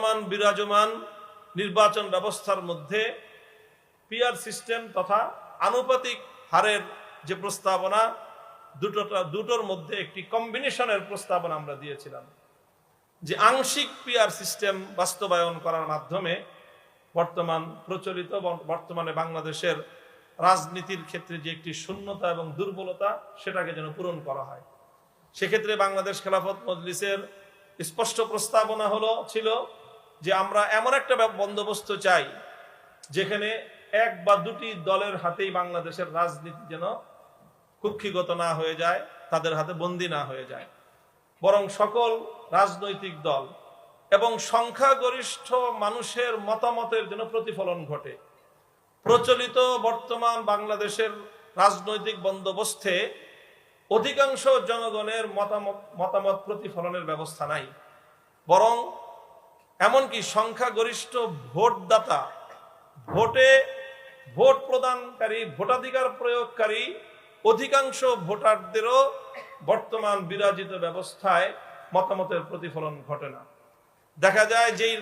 বর্তমান বিরাজমান নির্বাচন ব্যবস্থার মধ্যে পিয়ার সিস্টেম তথা আনুপাতিক হারের যে প্রস্তাবনা, দুটোটা, দুটোর মধ্যে একটি কম্বিনেশনের প্রস্তাবনা আমরা দিয়েছিলাম। যে আংশিক পিয়ার সিস্টেম বাস্তবায়ন করার মাধ্যমে বর্তমান প্রচলিত, বর্তমানে বাংলাদেশের রাজনীতির ক্ষেত্রে যে একটি শূন্যতা এবং দুর্বলতা, সেটাকে যেন পূরণ করা হয়। সেক্ষেত্রে বাংলাদেশ খেলাফত মজলিসের স্পষ্ট প্রস্তাবনা হলো, ছিল যে আমরা এমন একটা বন্দোবস্ত চাই, যেখানে এক বা দুটি দলের হাতেই বাংলাদেশের রাজনীতি যেন কুক্ষিগত না হয়ে যায়, তাদের হাতে বন্দি না হয়ে যায়। বরং সকল রাজনৈতিক দল এবং সংখ্যাগরিষ্ঠ মানুষের মতামতের যেন প্রতিফলন ঘটে। প্রচলিত বর্তমান বাংলাদেশের রাজনৈতিক বন্দোবস্তে অধিকাংশ জনগণের মতামত মতামত প্রতিফলনের ব্যবস্থা নাই। বরং এমনকি সংখ্যাগরিষ্ঠ ভোটদাতা, ভোটে ভোট প্রদানকারী, ভোটাধিকার প্রয়োগকারী অধিকাংশ ভোটারদেরও বর্তমান বিরাজিত ব্যবস্থায় মতামতের প্রতিফলন ঘটে না। দেখা যায় যেই